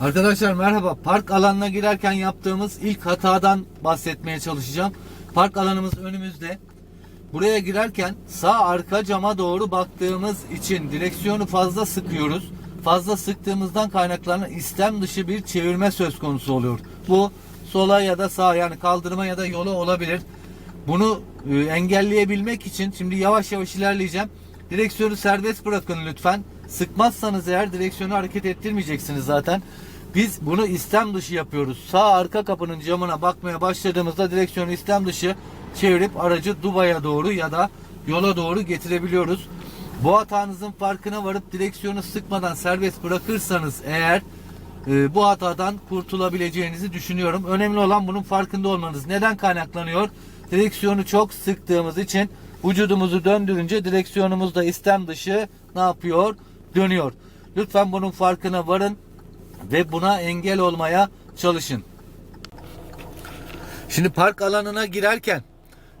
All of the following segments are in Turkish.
Arkadaşlar merhaba. Park alanına girerken yaptığımız ilk hatadan bahsetmeye çalışacağım. Park alanımız önümüzde. Buraya girerken sağ arka cama doğru baktığımız için direksiyonu fazla sıkıyoruz. Fazla sıktığımızdan kaynaklanan istem dışı bir çevirme söz konusu oluyor. Bu sola ya da sağa yani kaldırıma ya da yola olabilir. Bunu e, engelleyebilmek için şimdi yavaş yavaş ilerleyeceğim. Direksiyonu serbest bırakın lütfen. Sıkmazsanız eğer direksiyonu hareket ettirmeyeceksiniz zaten. Biz bunu istem dışı yapıyoruz. Sağ arka kapının camına bakmaya başladığımızda direksiyonu istem dışı çevirip aracı Dubai'ye doğru ya da yola doğru getirebiliyoruz. Bu hatanızın farkına varıp direksiyonu sıkmadan serbest bırakırsanız eğer e, bu hatadan kurtulabileceğinizi düşünüyorum. Önemli olan bunun farkında olmanız. Neden kaynaklanıyor? Direksiyonu çok sıktığımız için vücudumuzu döndürünce direksiyonumuz da istem dışı ne yapıyor? Dönüyor. Lütfen bunun farkına varın ve buna engel olmaya çalışın. Şimdi park alanına girerken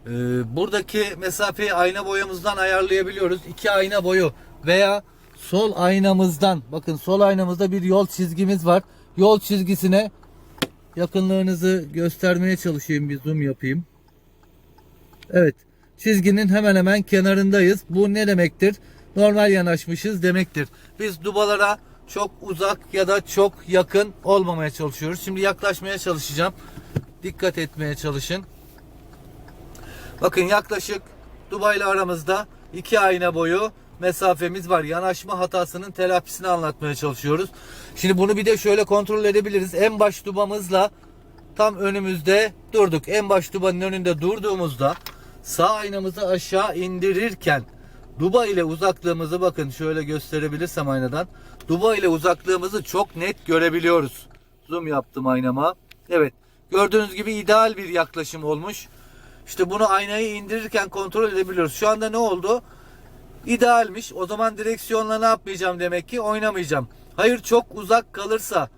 e, buradaki mesafeyi ayna boyamızdan ayarlayabiliyoruz. İki ayna boyu veya sol aynamızdan bakın sol aynamızda bir yol çizgimiz var. Yol çizgisine yakınlığınızı göstermeye çalışayım bir zoom yapayım. Evet çizginin hemen hemen kenarındayız. Bu ne demektir? Normal yanaşmışız demektir. Biz dubalara çok uzak ya da çok yakın olmamaya çalışıyoruz. Şimdi yaklaşmaya çalışacağım. Dikkat etmeye çalışın. Bakın yaklaşık Dubai ile aramızda iki ayna boyu mesafemiz var. Yanaşma hatasının telafisini anlatmaya çalışıyoruz. Şimdi bunu bir de şöyle kontrol edebiliriz. En baş dubamızla tam önümüzde durduk. En baş dubanın önünde durduğumuzda sağ aynamızı aşağı indirirken Duba ile uzaklığımızı bakın şöyle gösterebilirsem aynadan. Duba ile uzaklığımızı çok net görebiliyoruz. Zoom yaptım aynama. Evet. Gördüğünüz gibi ideal bir yaklaşım olmuş. İşte bunu aynayı indirirken kontrol edebiliyoruz. Şu anda ne oldu? İdealmiş. O zaman direksiyonla ne yapmayacağım demek ki? Oynamayacağım. Hayır çok uzak kalırsa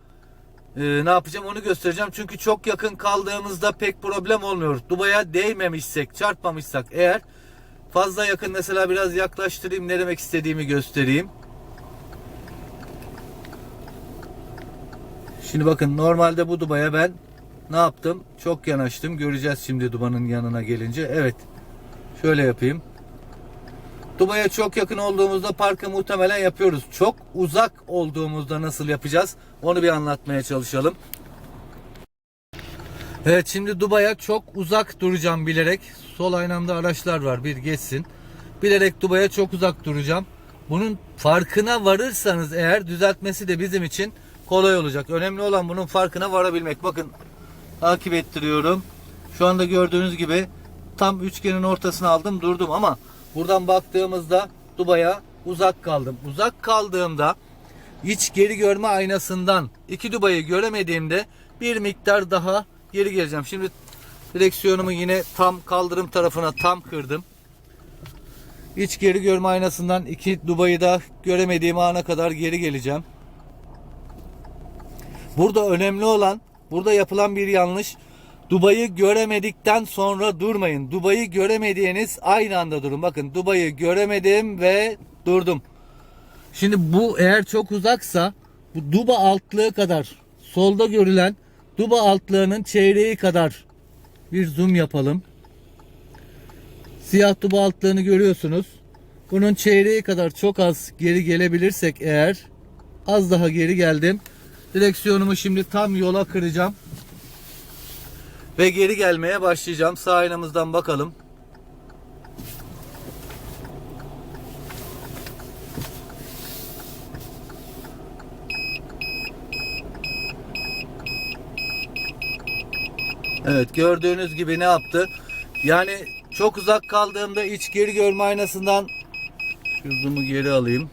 e, ne yapacağım onu göstereceğim. Çünkü çok yakın kaldığımızda pek problem olmuyor. Dubaya değmemişsek, çarpmamışsak eğer fazla yakın mesela biraz yaklaştırayım ne demek istediğimi göstereyim. Şimdi bakın normalde bu dubaya ben ne yaptım? Çok yanaştım. Göreceğiz şimdi dubanın yanına gelince. Evet. Şöyle yapayım. Dubaya çok yakın olduğumuzda parkı muhtemelen yapıyoruz. Çok uzak olduğumuzda nasıl yapacağız? Onu bir anlatmaya çalışalım. Evet şimdi Dubai'ye çok uzak duracağım bilerek. Sol aynamda araçlar var bir geçsin. Bilerek Dubai'ye çok uzak duracağım. Bunun farkına varırsanız eğer düzeltmesi de bizim için kolay olacak. Önemli olan bunun farkına varabilmek. Bakın takip ettiriyorum. Şu anda gördüğünüz gibi tam üçgenin ortasına aldım durdum ama buradan baktığımızda Dubai'ye uzak kaldım. Uzak kaldığımda iç geri görme aynasından iki Dubai'yi göremediğimde bir miktar daha geri geleceğim. Şimdi direksiyonumu yine tam kaldırım tarafına tam kırdım. İç geri görme aynasından iki Dubai'yi da göremediğim ana kadar geri geleceğim. Burada önemli olan burada yapılan bir yanlış. Dubai'yi göremedikten sonra durmayın. Dubai'yi göremediğiniz aynı anda durun. Bakın Dubai'yi göremedim ve durdum. Şimdi bu eğer çok uzaksa bu Duba altlığı kadar solda görülen Duba altlığının çeyreği kadar bir zoom yapalım. Siyah Duba altlığını görüyorsunuz. Bunun çeyreği kadar çok az geri gelebilirsek eğer az daha geri geldim. Direksiyonumu şimdi tam yola kıracağım. Ve geri gelmeye başlayacağım. Sağ aynamızdan bakalım. Evet gördüğünüz gibi ne yaptı? Yani çok uzak kaldığımda iç geri görme aynasından şu geri alayım.